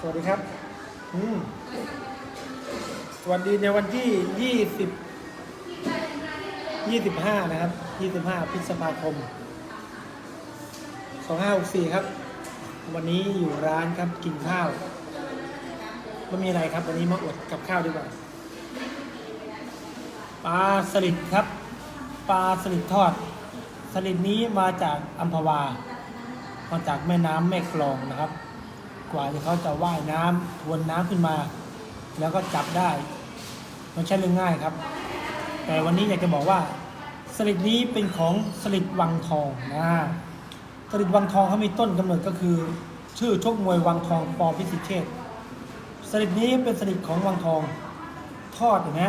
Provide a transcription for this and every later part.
สวัสดีครับ อืม สวัสดีในวันที่ยี่สิบยี่สิบห้านะครับยี่สิบห้าพฤษภาคมสองห้าหกสี่ครับ วันนี้อยู่ร้านครับกินข้าวไม่มีอะไรครับ วันนี้มาอดกับข้าวดีกว่าปลาสลิดครับปลาสลิดทอด สลิดนี้มาจากอัมพวามาจากแม่น้ำแม่กลองนะครับ กว่าที่เขาจะว่ายน้ำทวนน้ำขึ้นมา แล้วก็จับได้ไม่ใช่เรื่องง่ายครับ แต่วันนี้อยากจะบอกว่าสลิดนี้เป็นของสลิดวังทองนะสลิดวังทองเขามีต้นกำเนิดก็คือ ชื่อชกมวยวังทองปอพิสิทธิ์เชษสลิดนี้เป็นสลิดของวังทองทอดเห็นไหม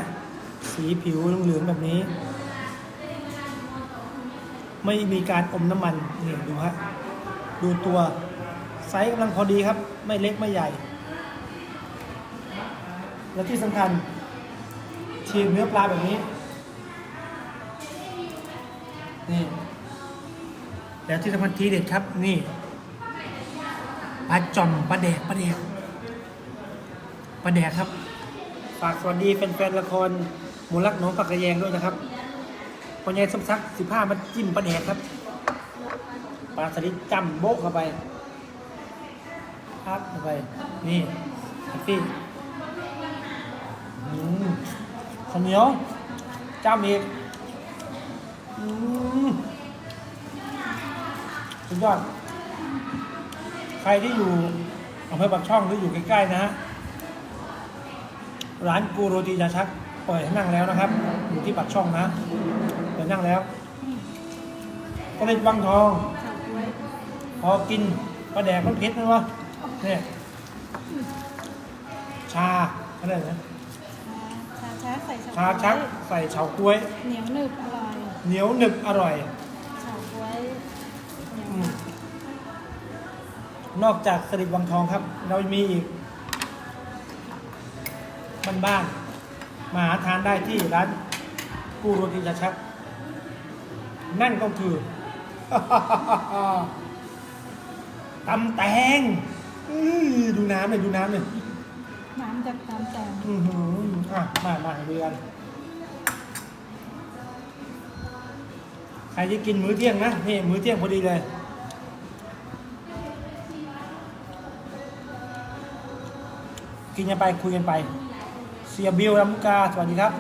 สีผิวเหลืองๆแบบนี้ ไม่มีการอมน้ำมันเนี่ดูฮะดูตัว ไซส์กำลังพอดีครับ ไม่เล็กไม่ใหญ่ และที่สำคัญฉีกเนื้อปลาแบบนี้ นี่ แล้วที่สำคัญทีเด็ดครับ นี่ปลาจอมปลาแดกปลาแดกปลาแดกครับ ฝากสวัสดีแฟนๆละครหมูรักหน้องปักกระแยงด้วยนะครับพอใหญ่สมศักสิบห้ามาจิ้มปลาแดกครับ ปลาสลิดจำโบกเข้าไป พับเข้าไป นี่แฮปปี้อืมข้าวเหนียวจ้ำอีกอืมสุดยอด ใครที่อยู่อำเภอปากช่องหรืออยู่ใกล้ๆนะฮะร้านกูโรตียาชักเปิดให้นั่งแล้วนะครับ อยู่ที่ปากช่องนะเปิดนั่งแล้วก็เลยวังทอง พอกินปลาแดกมันเผ็ดนะวะ เนี่ยชาอะไรนะชาชักใส่ชาชักใส่เฉาก๊วย เหนียวหนึบอร่อย เหนียวหนึบอร่อยเฉาก๊วยเหนียวอืมนอกจากสลิดวังทองครับ เรามีอีกบ้านๆมาหาทานได้ที่ร้านกูโรตีชาชัก นั่นก็คือตำแตงอื้อ ดูน้ำเลยดูน้ำเลยน้ำจากน้ำแตงอือหืออะมามาดูกันใครจะกินมื้อเที่ยงนะนี่มื้อเที่ยงพอดีเลยกินกันไปคุยกันไป เสียบิวลำลูกกาสวัสดีครับ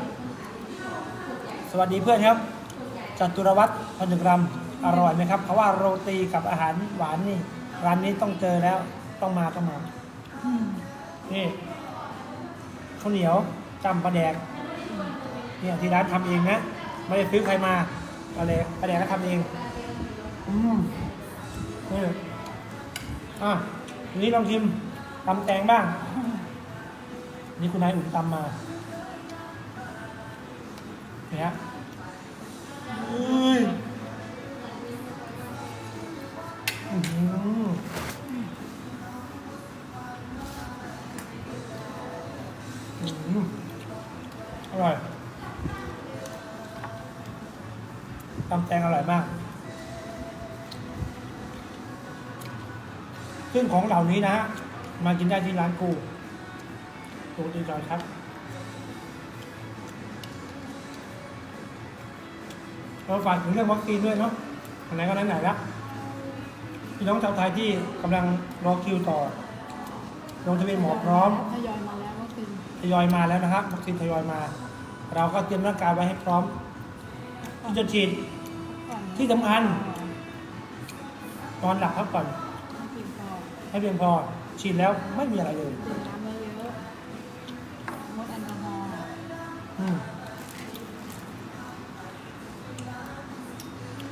สวัสดีเพื่อนครับจัตุรวัตรพันหนึ่งรำอร่อยไหมครับเพราะว่าโรตีกับอาหารหวานนี่ร้านนี้ต้องเจอแล้ว ต้องมาต้องมาอืมนี่ข้าวเหนียวจำปลาแดกเนี่ยที่ร้านทำเองนะไม่ได้ซื้อใครมาปลาแดกปลาแดกก็ทำเอง อืมนี่อะทีนี้ลองชิมตำแตงบ้าง นี่คุณนายอุ่นตำมาเนี่ยเอ้ย งอร่อยมาก ซึ่งของเหล่านี้นะฮะ มากินได้ที่ร้านกูกูตีจอยครับ เราฝากถึงเรื่องวัคซีนด้วยเนาะไหนก็ไหนๆแล้วพี่น้องชาวไทยที่กำลังรอคิวต่อลงทะเบียนหมอพร้อมทยอยมาแล้วก็คือทยอยมาแล้วนะครับวัคซีนทยอยมา เราก็เตรียมร่างกายไว้ให้พร้อมที่จะฉีดก่อน ที่สำคัญนอนหลับพักผ่อนให้กินพอให้เพียงพอ ฉีดแล้วไม่มีอะไรเลยดื่มน้ำเยอะๆงดแอลกอฮอล์อืม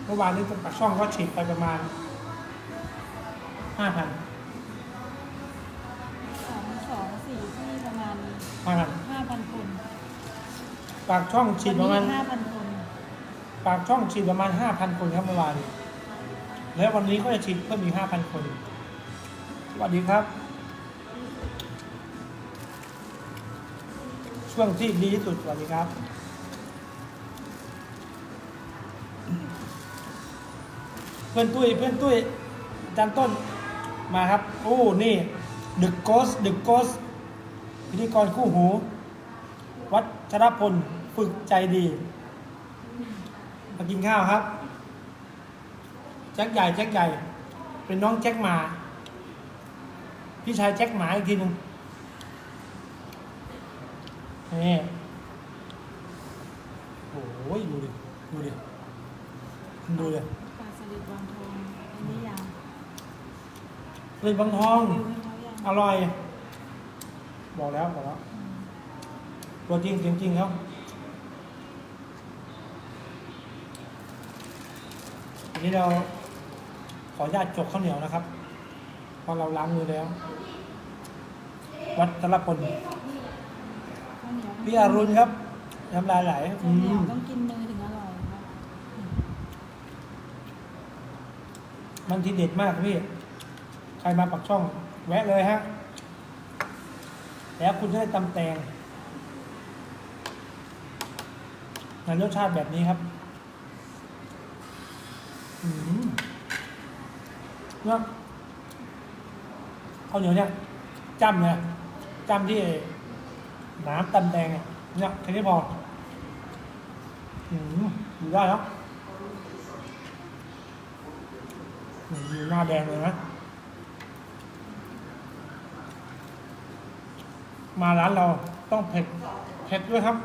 เมื่อวานนี้ปากช่องก็ฉีดไปประมาณห้าพันสองสองสี่ที่ประมาณห้าพันห้าพันคนปากช่องฉีดประมาณห้าพันคน ปากช่องฉีดประมาณห้าพันคนครับเมื่อวาน แล้ววันนี้ก็จะฉีดเพิ่มอีกห้าพันคน สวัสดีครับ ช่วงที่ดีที่สุด สวัสดีครับ เพื่อนตุ้ย เพื่อนตุ้ยจารย์ต้น มาครับ โอ้ นี่ ดึกโกส ดึกโกส พิธีกรคู่หู วัชรพล ฝึกใจดี มากินข้าวครับ แจ็คใหญ่แจ็คใหญ่ เป็นน้องแจ็คหมา พี่ชายแจ็คหมาอีกทีหนึ่งนี่โอ้ยดูดิ ดูดิดูดิปลาสลิดวางทองอันนี้ยาวเลยบางทอง วิวให้เขายังอร่อย บอกแล้วบอกแล้วอืมตัวจริงเสียงจริงครับ อันนี้เราขออนุญาตจกข้าวเหนียวนะครับเพราะเราล้างมือแล้ว วัดตะละพลข้าวเหนียวพี่อรุณครับน้ำลายไหลอืข้าวเหนียวมต้องกินมือถึงอร่อยครับอืมมันทีเด็ดมากพี่ ใครมาปักช่อง แวะเลยฮะ แล้วคุณจะได้ตำแตงในรสชาติแบบนี้ครับ อืมเนาะข้าวเหนียวเนี่ยจ้ำเนี่ยจ้ำที่น้ำตำแตงเนี่ยเนี่ยแค่นี้พออืมอยู่ได้แล้วอืมอยู่หน้าแดงเลยนะ มาร้านเราต้องเผ็ดเผ็ดด้วยครับ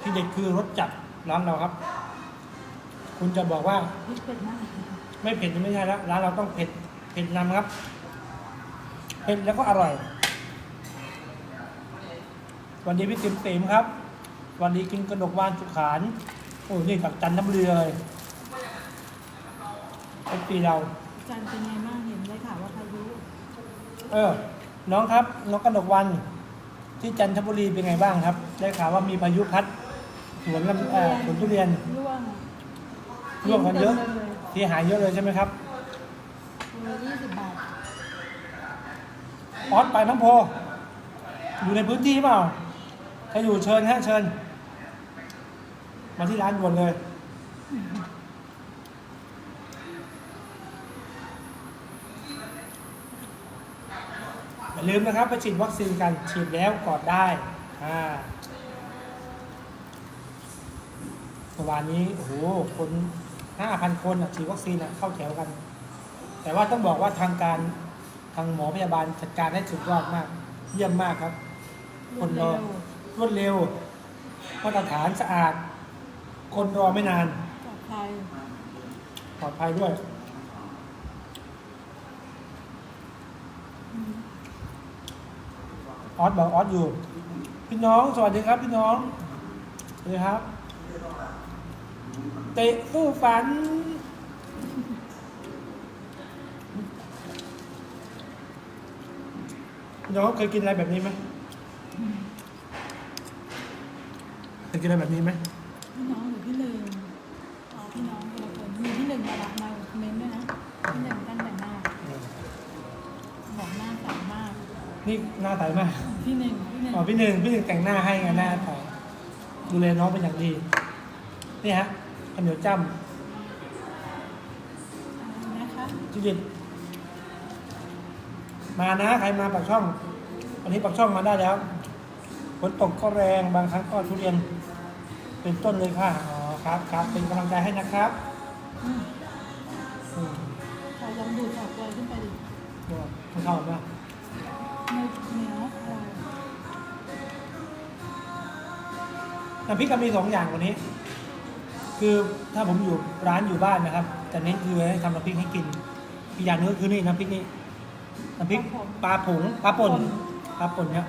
ที่เด็ดคือรสจัดร้านเราครับ คุณจะบอกว่าเป็ดมาก ไม่เผ็ดไม่ใช่แล้วร้านเราต้องเผ็ดเผ็ดนำครับเผ็ดแล้วก็อร่อยสวัสดีพี่ติ๋มติ๋มครับสวัสดีกินกระดกวานสุขานโอ้นี่จากจันทบุรีเลยเป็นปีเราจานเป็นไงบ้างเห็นได้ข่าวว่าพายุเออ น้องครับน้องกระดกวัน ที่จันทบุรีเป็นไงบ้างครับ ได้ข่าวว่ามีพายุพัดสวนลำเอ่อสวนทุเรียนร่วงร่วงกันเยอะ ต็มเลยเสียหายเยอะเลยใช่ไหมครับเลยยี่สิบบาทออสไปน้ำโพ อยู่ในพื้นที่เปล่า ถ้าอยู่เชิญฮะเชิญ มาที่ร้านด่วนเลยอย่าลืมนะครับไปฉีดวัคซีนกันฉีดแล้วกอดได้อ่าเมื่อวานนี้ โอ้โห คน ห้าพันคนอะฉีดวัคซีนอะเข้าแถวกัน แต่ว่าต้องบอกว่าทางการทางหมอพยาบาลจัดการได้สุดยอดมาก เยี่ยมมากครับ คนรอรวดเร็วมาตรฐานสะอาด คนรอไม่นาน ปลอดภัยปลอดภัยด้วยอืมออสบอกออสอยู่ พี่น้อง สวัสดีครับ พี่น้องสวัสดีครับเตะสู้ฝันพี่น้องเคยกินอะไรแบบนี้ไหมเคยกินอะไรแบบนี้ไหมพี่น้องหรือพี่หนึ่งอ๋อพี่น้องคนละคนมีพี่หนึ่งมารับมาคอมเมนต์ด้วยนะพี่หนึ่งตั้งแต่หน้าบอกหน้าใสมาก นี่หน้าใสมาก พี่หนึ่งพี่หนึ่งอ๋อพี่หนึ่งพี่หนึ่งแต่งหน้าให้ไงหน้าใสดูแลน้องเป็นอย่างดี นี่ฮะ ข้าวเหนียวจ้นะคะำจุดิตมานะใครมาปากช่องวันนี้ปากช่องมาได้แล้วฝนตกก็แรงบางครั้งก็ทุเรียน เป็นต้นเลยค่ะอ๋อครับครับเป็นกำลังใจให้นะครับอืมอืมขอลองดูดออกเลยขึ้นไปดิก็ไม่เข้านะไม่เหนียวอร่อยน้ำพริกก็มีสองอย่างวันนี้ คือถ้าผมอยู่ร้านอยู่บ้านนะครับจะเน้นคือให้ทำน้ำพริกให้กินอีกอย่างหนึงก็คือนี่น้ำพริกนี่น้ำพริกปลาผงปลาป่นปลาป่นครับ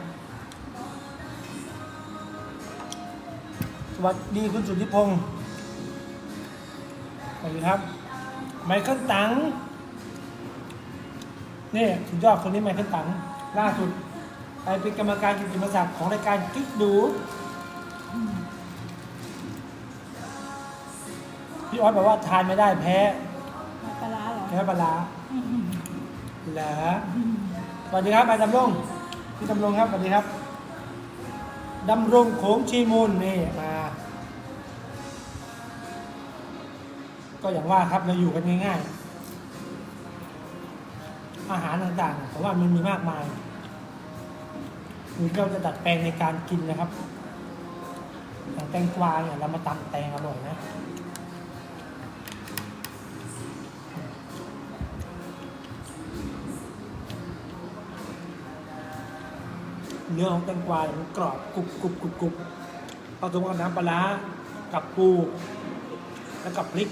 สวัสดีคุณสุทธิพงศ์สวัสดีครับ ไมเคิลตังนี่สุดยอดคนนี้ไมเคิลตังล่าสุดไปเป็นกรรมการกิตติมศักดิ์ของรายการกิ๊กดู พี่ออสบอกว่าทานไม่ได้แพ้มาปลาร้าเหรอ แพ้ปลาร้าอืมเหรออืมสวัสดีครับไปดำรงพี่ดำรงครับสวัสดีครับดำรงโขงชีมูลนี่มา ก็อย่างว่าครับเราอยู่กันง่ายๆ อาหารต่างๆเพราะว่ามันมีมากมายหรือเราจะดัดแปลงในการกินนะครับอย่างแตงกวาเนี่ยเรามาตำแตงอร่อยนะ เนื้อของแตงกวาเนี่ยมันกรอบกรุบกรุบกรุบกรุบผสมกับน้ำปลาร้ากับปู แล้วกับพริก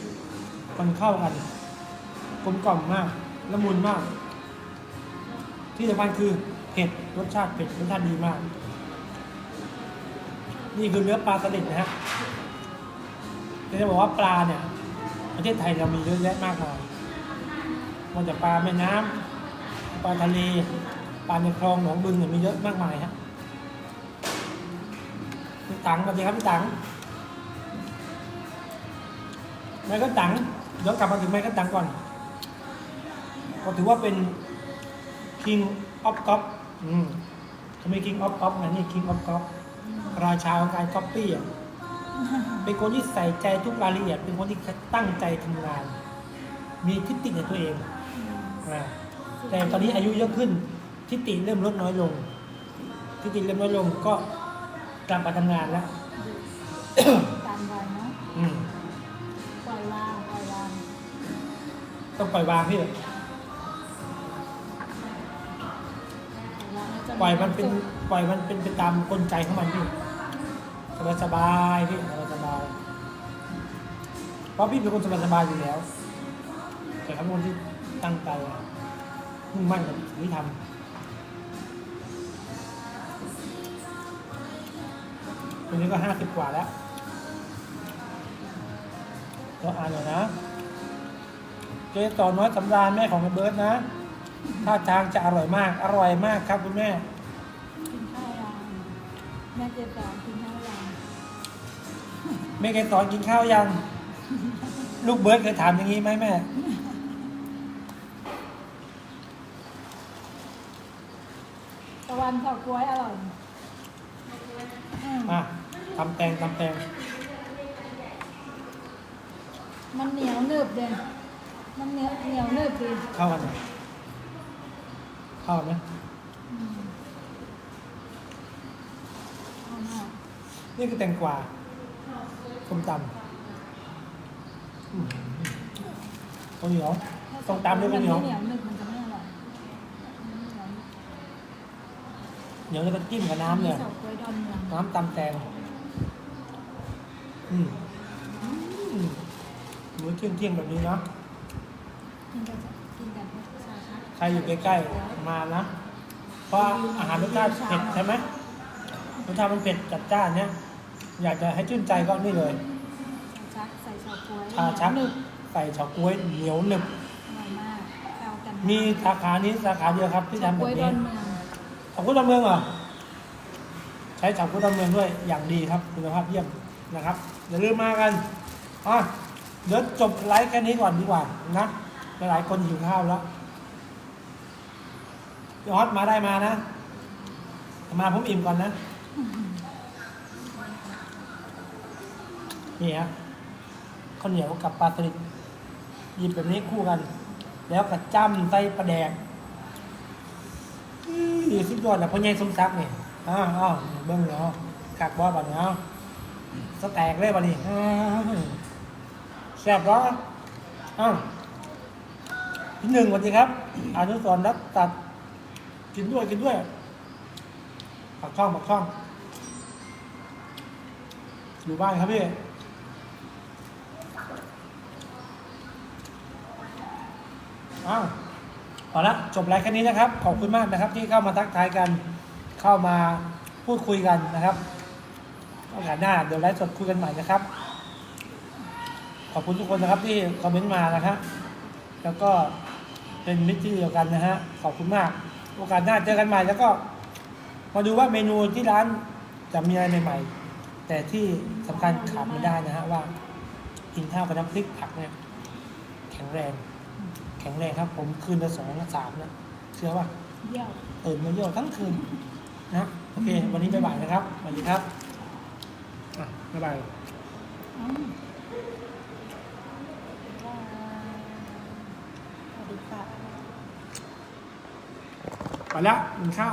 มันเข้ากันกลมกล่อมมากละมุนมาก ที่สำคัญคือเผ็ดรสชาติเผ็ดรสชาติดีมาก นี่คือเนื้อปลาสลิดนะฮะจะบอกว่าปลาเนี่ยประเทศไทยเรามีเยอะแยะมากมายมันจะปลาแม่น้ำปลาทะเล ปลาในคลองหนองบึงเนี่ยมีเยอะมากมายฮะพี่ตังสวัสดีครับพี่ตังแม่ก็ตังเดี๋ยวกลับมาถึงแม่ก็ตังก่อนก็ถือว่าเป็น King of Cop อืมเขาไม่ King of Cop นะนี่ King of Cop ราชาของการก๊อปปี้อะเป็นคนที่ใส่ใจทุกรายละเอียด เป็นคนที่ตั้งใจทำงาน มีทิฏฐิในตัวเอง แต่ตอนนี้อายุเยอะขึ้น ทิฏฐิเริ่มลดน้อยลง ทิฏฐิเริ่มน้อยลงก็กลับมาทำงานแล้วตามวัยเนาะอืมปล่อยวางปล่อยวางต้องปล่อยวางพี่ปล่อยวางแล้วจะปล่อยมันเป็นปล่อยมันเป็นไปตามกลไกของมันพี่สบายสบายๆพี่สบายสบายๆเพราะพี่เป็นคนสบายสบายๆอยู่แล้ว แต่เขาเป็นคนที่ตั้งใจอะมุ่งมั่นกับสิ่งที่ทำ ตรงนี้ก็ห้าสิบกว่าแล้วก็อ่านหน่อยนะเจต่อน้อยสำราญแม่ของเบิร์ดนะท่าทางจะอร่อยมาก อร่อยมากครับคุณแม่กินข้าวยังแม่เจ็บสองกินข้าวยังแม่เคยสอนกินข้าวยัง ลูกเบิร์ดเคยถามอย่างนี้ไหมแม่ตะวันเฉาก๊วยอร่อยอืมอะ ทำแตงทำแตงมันเหนียวหนึบเด่นมันเหนียวเหนียวหนึบดีเข้ากันไหมเข้ากันไหมอืมเอามากนี่คือแตงกวาส้มตำอืมข้าวเหนียวต้องตำด้วยข้าวเหนียว มันไม่เหนียวหนึบมันจะไม่อร่อยมันไม่เหนียวเหนียวแล้วก็จิ้มกับน้ำเนี่ยเฉาก๊วยดอนเมืองน้ำตำแตง อืมอืมมื้อเที่ยงเที่ยงๆแบบนี้นะกินกับกินกับชาชักใครอยู่ใกล้ๆมานะ เพราะอาหารรสชาติเผ็ดใช่ไหมรสชาติมันเผ็ดจัดจ้านเนี่ย อยากจะให้ชื่นใจก็นี่เลยชาชักใส่เฉาก๊วยชาชักหนึบใส่เฉาก๊วยเหนียวหนึบอร่อยมากเข้ากันมีสาขานี้สาขาเดียวครับ ที่เฉาทำแบก๊วบยดนี้อนเมืองเฉาก๊วยดอนเมืองเหรอใช้เฉาก๊วยดอนเมืองด้วยอย่างดีครับคุณภาพเยี่ยมนะครับ อย่าลืมมากันอะเดี๋ยวจบไลฟ์แค่นี้ก่อนดีกว่านะหลายๆคนหิวข้าวแล้วพี่ออสมาได้มานะ มาผมอิ่มก่อนนะ นี่ฮะข้าวเหนียวกับปลาสลิดหยิบแบบนี้คู่กัน แล้วกระจ้ำใส่ปลาแดกอื้อสุดยอดแหละพ่อใหญ่สมศักดิ์เนี่ยอ้าวอ้าวเบิ้งเนาะกักบอบัดเนาะ สแต็กเลยบัดนี้แซ่บร้อนอ้าวที่หนึ่งสวัสดีครับอนุสรณ์รัตตัด กินด้วยกินด้วยปักช่องปักช่อง อยู่บ้านครับพี่อ้าวเอาละจบไลฟ์แค่นี้นะครับ ขอบคุณมากนะครับ ที่เข้ามาทักทายกัน เข้ามาพูดคุยกันนะครับ โอกาสหน้าเดี๋ยวไลฟ์สดคุยกันใหม่นะครับ ขอบคุณทุกคนนะครับที่คอมเมนต์มานะครับแล้วก็เป็นมิตรที่เดียวกันนะฮะ ขอบคุณมาก โอกาสหน้าเจอกันใหม่แล้วก็ มาดูว่าเมนูที่ร้านจะมีอะไรใหม่ๆ แต่ที่สำคัญขาดไม่ได้นะฮะว่ากินข้าวกับน้ำพริกผักเนี่ยแข็งแรง แข็งแรงครับ ผมคืนละสองละสามนะเชื่อว่าเยี่ยวตื่นมาเยี่ยวทั้งคืนนะโอเค วันนี้บ๊ายบายนะครับสวัสดีครับอะ ไม่ยบายอืมสวัสดีค่ไปแล้วกิเข้า